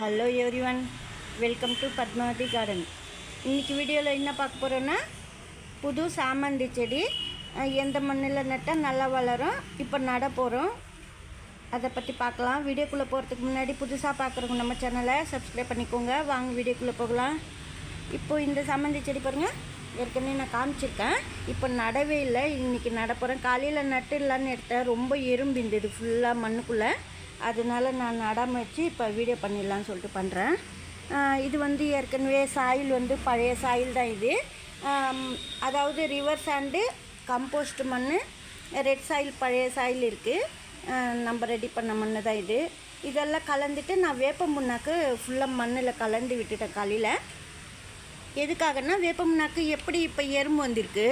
Hello everyone welcome to Padmavathi garden இன்றைக்கி வீடியோவில் என்ன பார்க்க போகிறோன்னா புது சாமந்தி செடி எந்த மண்ணில் நட்டால் நல்லா வளரும் இப்போ நட போகிறோம் அதை பற்றி பார்க்கலாம். வீடியோக்குள்ளே போகிறதுக்கு முன்னாடி புதுசாக பார்க்குறவங்க நம்ம சேனலை சப்ஸ்கிரைப் பண்ணிக்கோங்க. வாங்க வீடியோக்குள்ளே போகலாம். இப்போது இந்த சாமந்தி செடி பாருங்கள் ஏற்கனவே நான் காமிச்சிருக்கேன். இப்போ நடவே இல்லை. இன்றைக்கி நட போகிறேன் காலையில் இல்லைன்னு எடுத்தேன். ரொம்ப எறும்பு இருந்தது ஃபுல்லாக மண்ணுக்குள்ளே. அதனால நான் நடாமல் வச்சு இப்போ வீடியோ பண்ணிடலான்னு சொல்லிட்டு பண்ணுறேன் இது வந்து ஏற்கனவே சாயில் வந்து பழைய சாயில் தான் இது. அதாவது ரிவர் சாண்டு கம்போஸ்ட் மண் ரெட் சாயில் பழைய சாயில் இருக்குது நம்ம ரெடி பண்ண மண் தான் இது. இதெல்லாம் கலந்துட்டு நான் வேப்ப முன்னாக்கு ஃபுல்லாக மண்ணில் கலந்து விட்டுட்டேன் காலையில். எதுக்காகன்னா வேப்ப முன்னாக்கு எப்படி இப்போ எறும்பு வந்திருக்கு?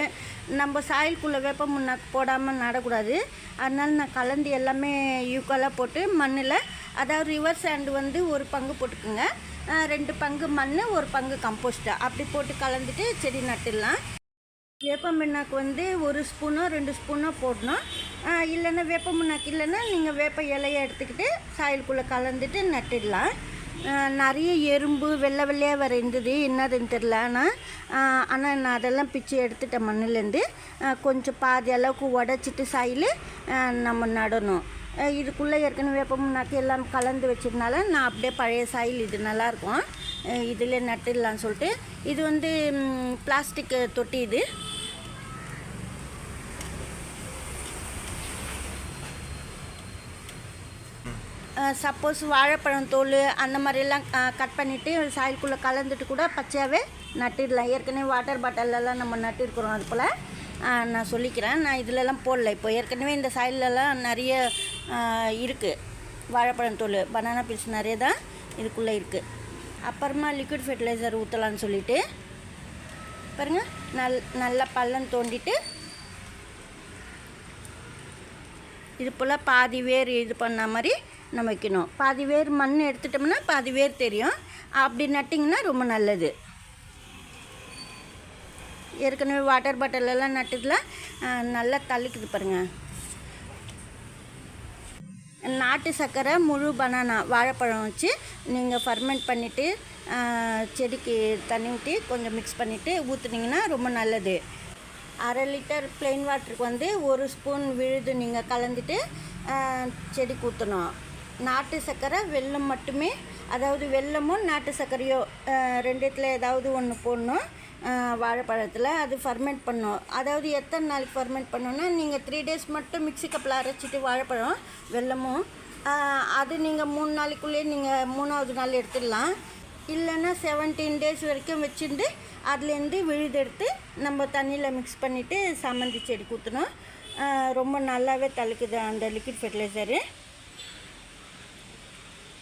நம்ம சாயலுக்குள்ளே வேப்ப முன்னாக்கு போடாமல் நடக்கூடாது. அதனால் நான் கலந்து எல்லாமே யூக்கலாக போட்டு மண்ணில் அதாவது ரிவர் ஹேண்டு வந்து ஒரு பங்கு போட்டுக்குங்க. ரெண்டு பங்கு மண் ஒரு பங்கு கம்போஸ்ட்டு அப்படி போட்டு கலந்துட்டு செடி நட்டுடலாம். வேப்ப முன்னாக்கு வந்து ஒரு ஸ்பூனோ ரெண்டு ஸ்பூனோ போடணும். இல்லைன்னா வேப்ப முன்னாக்கு இல்லைன்னா நீங்கள் வேப்ப இலையை எடுத்துக்கிட்டு சாயலுக்குள்ளே கலந்துட்டு நட்டுடலாம். நிறைய எறும்பு வெள்ளை வெள்ளையாக வர இருந்தது என்னதுன்னு தெரில ஆனால் ஆனால் நான் அதெல்லாம் பிச்சு எடுத்துட்டேன் மண்ணுலேருந்து. கொஞ்சம் பாதி அளவுக்கு உடச்சிட்டு சாயில் நம்ம நடணும். இதுக்குள்ளே ஏற்கனவே வேப்பமுன்னாக்கு எல்லாம் கலந்து வச்சதுனால நான் அப்படியே பழைய சாயில் இது நல்லாயிருக்கும். இதில் நட்டுடலான்னு சொல்லிட்டு. இது வந்து பிளாஸ்டிக் தொட்டி இது. சப்போஸ் வாழைப்பழம் தோல் அந்த மாதிரிலாம் கட் பண்ணிவிட்டு சாயலுக்குள்ளே கலந்துட்டு கூட பச்சையாகவே நட்டிடலாம். ஏற்கனவே வாட்டர் பாட்டிலெல்லாம் நம்ம நட்டிருக்கிறோம் அது போல். நான் சொல்லிக்கிறேன். நான் இதிலெல்லாம் போடல. இப்போ ஏற்கனவே இந்த சாயிலெல்லாம் நிறைய இருக்குது வாழைப்பழம் தோல் பனானா பீஸ் நிறைய தான் இதுக்குள்ளே இருக்குது அப்புறமா லிக்விட் ஃபெர்டிலைசர் ஊற்றலான்னு சொல்லிவிட்டு பாருங்கள் நல் நல்லா பள்ளம் தோண்டிட்டு இது போல் பாதி வேர் இது பண்ண மாதிரி நம்ம வைக்கணும் பாதி வேர் மண் எடுத்துட்டோம்னா பாதி வேர் தெரியும். அப்படி நட்டிங்கன்னா ரொம்ப நல்லது. ஏற்கனவே வாட்டர் பாட்டிலெல்லாம் நட்டதில் நல்லா தள்ளிக்குது பாருங்கள் நாட்டு சர்க்கரை முழு பனானா வாழைப்பழம் வச்சு நீங்கள் ஃபர்மெண்ட் பண்ணிவிட்டு செடிக்கு தண்ணி ஊற்றி கொஞ்சம் மிக்ஸ் பண்ணிவிட்டு ஊற்றுனீங்கன்னா ரொம்ப நல்லது. அரை லிட்டர் பிளெயின் வாட்டருக்கு வந்து ஒரு ஸ்பூன் விழுது நீங்கள் கலந்துட்டு செடி செடிக்கு ஊற்றணும் நாட்டு சர்க்கரை வெல்லம் மட்டுமே. அதாவது வெல்லமும் நாட்டு சர்க்கரையோ ரெண்டுத்தில் ஏதாவது ஒன்று போடணும் வாழைப்பழத்தில். அது ஃபர்மெண்ட் பண்ணும். அதாவது எத்தனை நாளைக்கு ஃபர்மெண்ட் பண்ணணும்னா நீங்கள் த்ரீ டேஸ் மட்டும் மிக்சி கப்பில் அரைச்சிட்டு வாழைப்பழம் வெல்லமும் அது நீங்கள் மூணு நாளைக்குள்ளேயே நீங்கள் மூணாவது நாள் எடுத்துடலாம். இல்லைன்னா செவன்டீன் டேஸ் வரைக்கும் வச்சுருந்து அதுலேருந்து விழுதெடுத்து நம்ம தண்ணியில் மிக்ஸ் பண்ணிவிட்டு சாமந்தி செடி ஊற்றணும் ரொம்ப நல்லாவே தழுக்குது அந்த லிக்விட் ஃபெர்டிலைசரு